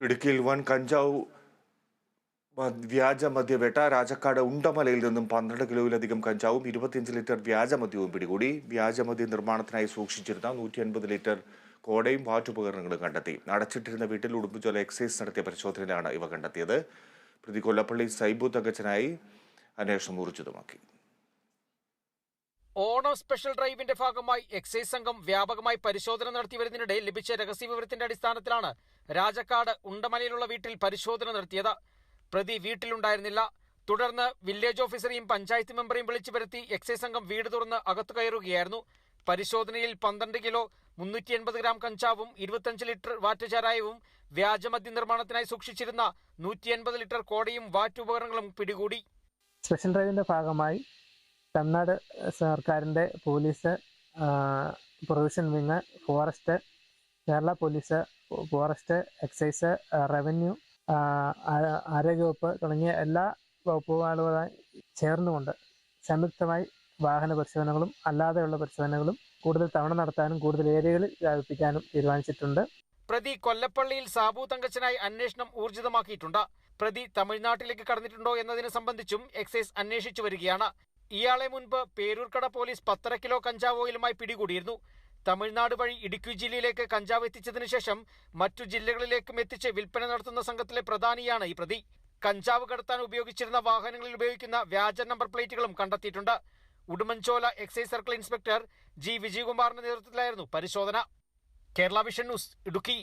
ഇടുക്കിയിൽ വൻ കഞ്ചാവ് വ്യാജ മദ്യവേട്ട രാജക്കാട് ഉണ്ടമലയിൽ നിന്നും പന്ത്രണ്ട് കിലോയിലധികം കഞ്ചാവും ഇരുപത്തിയഞ്ച് ലിറ്റർ വ്യാജമദ്യവും പിടികൂടി. വ്യാജമദ്യ നിർമ്മാണത്തിനായി സൂക്ഷിച്ചിരുന്ന നൂറ്റി അൻപത് ലിറ്റർ കോടയും വാറ്റുപകരണങ്ങളും കണ്ടെത്തി. അടച്ചിട്ടിരുന്ന വീട്ടിൽ ഉടുമ്പുചോല എക്സൈസ് നടത്തിയ പരിശോധനയിലാണ് ഇവ കണ്ടെത്തിയത്. പ്രതി കൊല്ലപ്പള്ളി സൈബു തങ്കച്ചനായി അന്വേഷണം ഊർജിതമാക്കി ഓണം സ്പെഷ്യൽ ഡ്രൈവിന്റെ ഭാഗമായി എക്സൈസ് സംഘം വ്യാപകമായി പരിശോധന നടത്തി വരുന്നതിനിടെ ലഭിച്ച രഹസ്യ വിവരത്തിന്റെ അടിസ്ഥാനത്തിലാണ് രാജക്കാട് ഉണ്ടമലയിലുള്ള വീട്ടിൽ പരിശോധന നടത്തിയത്. പ്രതി വീട്ടിലുണ്ടായിരുന്നില്ല. തുടർന്ന് വില്ലേജ് ഓഫീസറെയും പഞ്ചായത്ത് മെമ്പറെയും വിളിച്ചു വരുത്തി എക്സൈസ് സംഘം വീട് തുറന്ന് അകത്തു കയറുകയായിരുന്നു. പരിശോധനയിൽ പന്ത്രണ്ട് കിലോ മുന്നൂറ്റി എൺപത് ഗ്രാം കഞ്ചാവും ഇരുപത്തഞ്ച് ലിറ്റർ വാറ്റ് ചാരായവും വ്യാജമദ്യ നിർമ്മാണത്തിനായി സൂക്ഷിച്ചിരുന്ന നൂറ്റി എൺപത് ലിറ്റർ കോടയും വാറ്റുപകരണങ്ങളും പിടികൂടി. സ്പെഷ്യൽ ഡ്രൈവിന്റെ ഭാഗമായി തമിഴ്നാട് സർക്കാരിന്റെ police provision wing forest Kerala police forest excise revenue ആരോഗ്യ വകുപ്പ് ആരോഗ്യവകുപ്പ് തുടങ്ങിയ എല്ലാ വകുപ്പുകളുമായി ചേർന്നുകൊണ്ട് സംയുക്തമായി വാഹന പരിശോധനകളും അല്ലാതെയുള്ള പരിശോധനകളും കൂടുതൽ തവണ നടത്താനും കൂടുതൽ ഏരിയകളിൽ വ്യാപിപ്പിക്കാനും തീരുമാനിച്ചിട്ടുണ്ട്. പ്രതി കൊല്ലപ്പള്ളിയിൽ സാബു തങ്കച്ചനായി അന്വേഷണം ഊർജിതമാക്കിയിട്ടുണ്ട്. പ്രതി തമിഴ്നാട്ടിലേക്ക് കടന്നിട്ടുണ്ടോ എന്നതിനെ സംബന്ധിച്ചും എക്സൈസ് അന്വേഷിച്ചു വരികയാണ്. ഇയാളെ മുൻപ് പേരൂർക്കട പോലീസ് പത്തര കിലോ കഞ്ചാവ് ഓയിലുമായി പിടികൂടിയിരുന്നു. തമിഴ്നാട് വഴി ഇടുക്കി ജില്ലയിലേക്ക് കഞ്ചാവ് എത്തിച്ചതിനു ശേഷം മറ്റു ജില്ലകളിലേക്കും എത്തിച്ച് വിൽപ്പന നടത്തുന്ന സംഘത്തിലെ പ്രധാനിയാണ് ഈ പ്രതി. കഞ്ചാവ് കടത്താൻ ഉപയോഗിച്ചിരുന്ന വാഹനങ്ങളിൽ ഉപയോഗിക്കുന്ന വ്യാജ നമ്പർ പ്ലേറ്റുകളും കണ്ടെത്തിയിട്ടുണ്ട്. Udumbanchola excise circle inspector G വിജയകുമാറിന്റെ നേതൃത്വത്തിലായിരുന്നു പരിശോധന. Kerala vision news Idukki.